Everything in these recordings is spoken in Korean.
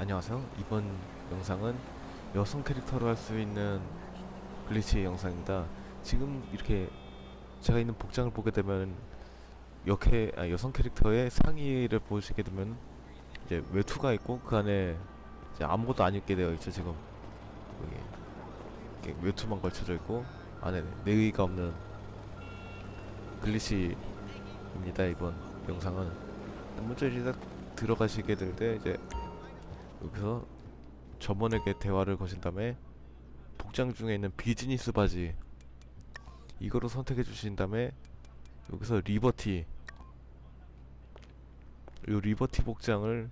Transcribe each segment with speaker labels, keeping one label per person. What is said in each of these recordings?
Speaker 1: 안녕하세요. 이번 영상은 여성 캐릭터로 할 수 있는 글리치 영상입니다. 지금 이렇게 제가 있는 복장을 보게 되면 여캐 아, 여성 캐릭터의 상의를 보시게 되면 이제 외투가 있고 그 안에 아무것도 안 입게 되어 있죠 지금 여기 외투만 걸쳐져 있고 안에 내의가 없는 글리치입니다 이번 영상은 먼저 이제 딱 들어가시게 될 때 이제 여기서 점원에게 대화를 거신 다음에 복장 중에 있는 비즈니스 바지 이거로 선택해 주신 다음에 여기서 리버티 요 리버티 복장을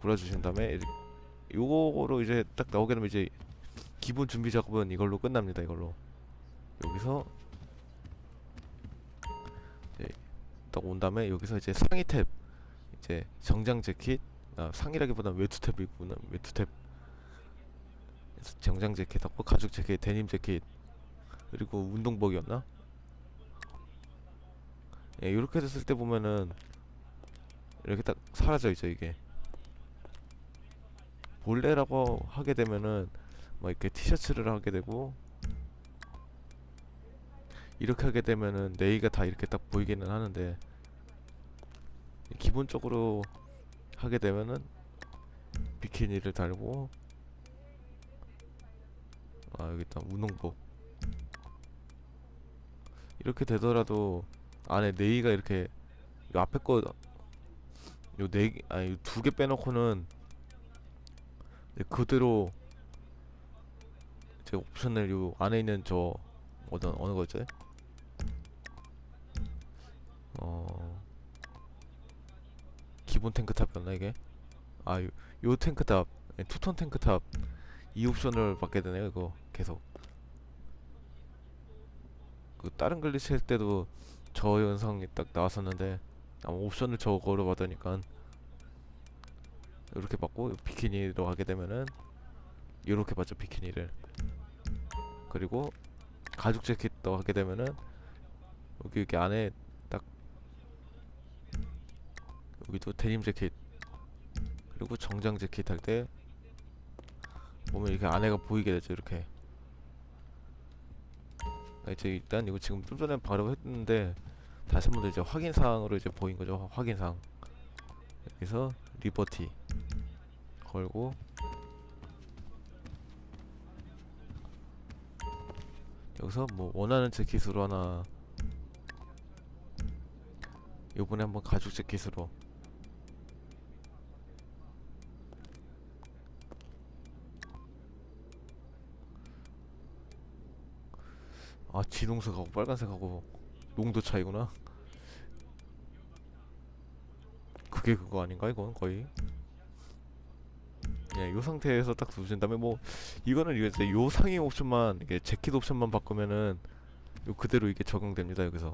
Speaker 1: 골라주신 다음에 요거로 이제 딱 나오게 되면 이제 기본 준비 작업은 이걸로 끝납니다 이걸로. 여기서 이제 딱온 다음에 여기서 이제 상의 탭 이제 정장 재킷 아, 상의라기보다는 외투 탭이구나 외투 탭 그래서 정장 재킷 하고 가죽 재킷 데님 재킷 그리고 운동복이었나? 예, 이렇게 됐을 때 보면은 이렇게 딱 사라져 있죠 이게 본래라고 하게 되면은 뭐 이렇게 티셔츠를 하게 되고 이렇게 하게 되면은 네이가 다 이렇게 딱 보이기는 하는데 기본적으로 하게 되면은 비키니를 달고 아 여기 있다 운동복 이렇게 되더라도 안에 네이가 이렇게 요 앞에 거 요네 아니 두 개 빼놓고는 그대로 제 옵션을 요 안에 있는 저 어떤 어느 거지? 어 기본 탱크탑이었나 이게? 아, 요, 요 탱크탑, 예, 투톤 탱크탑 이 옵션을 받게 되네요 이거 계속. 그 다른 글리치 할 때도 저 영상이 딱 나왔었는데 아마 옵션을 저거로 받으니까 이렇게 받고 비키니로 하게 되면은 이렇게 받죠 비키니를. 그리고 가죽 재킷도 하게 되면은 여기 여기 안에 딱 여기도 데님 재킷. 그리고 정장 재킷 할 때 보면 이렇게 안에가 보이게 되죠 이렇게. 아, 이제 일단 이거 지금 좀 전에 바로 했는데 다시 한번 더 이제 확인 사항으로 이제 보인 거죠 확인 사항. 여기서 리버티 걸고 여기서 뭐 원하는 재킷으로 하나. 요번에 한번 가죽 재킷으로 아 지동색하고 빨간색하고 농도 차이구나. 그게 그거 아닌가 이건 거의? 예, 요 상태에서 딱 두신 다음에 뭐 이거는 이제 요 상위 옵션만 이게 재킷 옵션만 바꾸면은 요 그대로 이게 적용됩니다 여기서.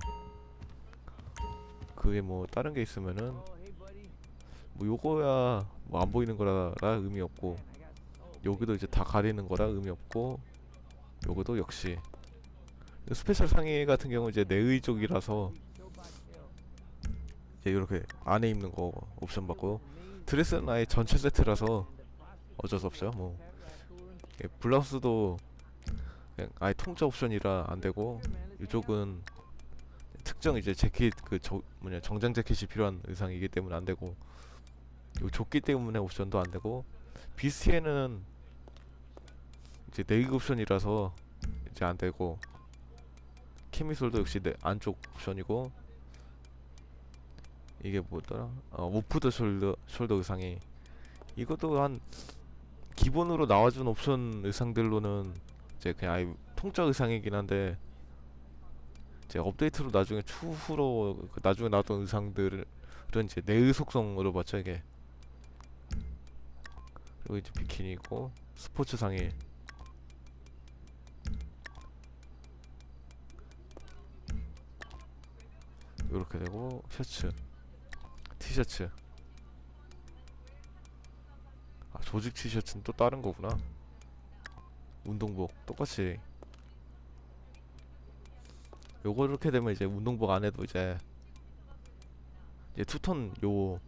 Speaker 1: 그게 뭐 다른 게 있으면은 뭐 요거야 뭐 안 보이는 거라 의미 없고 여기도 이제 다 가리는 거라 의미 없고 요거도 역시 스페셜 상의 같은 경우 이제 내의 쪽이라서 이제 이렇게 안에 입는 거 옵션 받고 드레스는 아예 전체 세트라서 어쩔 수 없어요. 뭐 예, 블라우스도 그냥 아예 통짜 옵션이라 안 되고 이쪽은 특정 이제 재킷 그 저 뭐냐 정장 재킷이 필요한 의상이기 때문에 안 되고 요 조끼 때문에 옵션도 안 되고 비스티에는 이제 네이그 옵션이라서 이제 안 되고 케미솔도 역시 내 안쪽 옵션이고 이게 뭐더라? 어, 오프더 숄더 숄더 의상이 이것도 한 기본으로 나와준 옵션 의상들로는 이제 그냥 아예 통짜 의상이긴 한데 이제 업데이트로 나중에 추후로 그 나중에 나왔던 의상들은 이제 내의 속성으로 맞춰 이게 그리고 이제 비키니고 스포츠 상의 이렇게 되고 셔츠. 티셔츠. 아 조직 티셔츠는 또 다른 거구나. 운동복. 똑같이. 요거 이렇게 되면 이제 운동복 안에도 이제 이제 투톤 요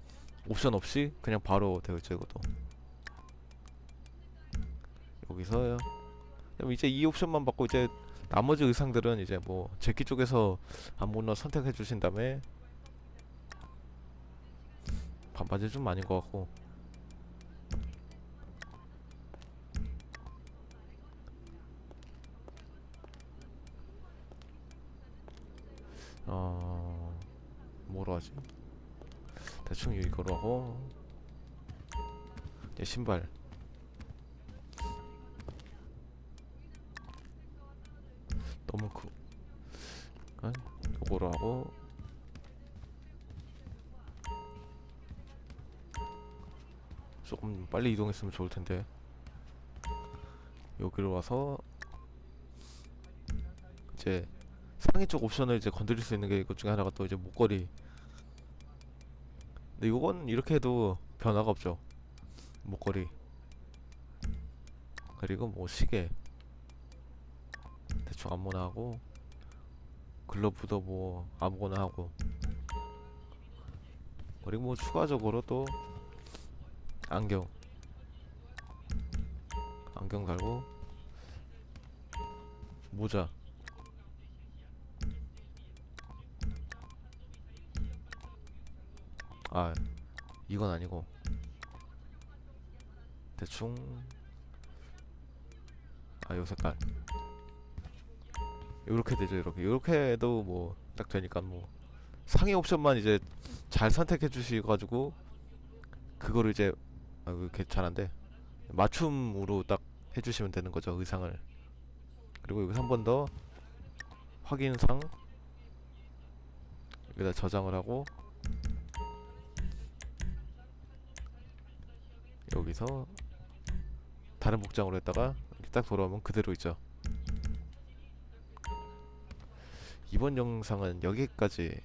Speaker 1: 옵션 없이 그냥 바로 되어 있죠 이것도. 거기서요. 그럼 이제 이 옵션만 받고 이제 나머지 의상들은 이제 뭐 제키 쪽에서 아무거나 선택해 주신 다음에 반바지 좀 아닌 것 같고. 어 뭐로 하지? 대충 이거로 하고. 이제 신발 너무 크. 어? 요거로 하고. 조금 빨리 이동했으면 좋을 텐데. 여기로 와서 이제 상의 쪽 옵션을 이제 건드릴 수 있는 게 이것 중에 하나가 또 이제 목걸이. 근데 이건 이렇게 해도 변화가 없죠. 목걸이. 그리고 뭐 시계 대충 아무거나 하고 글러브도 뭐 아무거나 하고. 그리고 뭐 추가적으로 또 안경 안경 달고 모자. 아 이건 아니고 대충 아 요 색깔 요렇게 되죠 이렇게. 요렇게 해도 뭐 딱 되니까 뭐 상위 옵션만 이제 잘 선택해 주셔가지고 그거를 이제 아 이렇게 잘안돼 맞춤으로 딱 해주시면 되는 거죠 의상을. 그리고 여기서 한 번 더 확인상 여기다 저장을 하고 여기서 다른 복장으로 했다가 이렇게 딱 돌아오면 그대로 있죠 이번 영상은 여기까지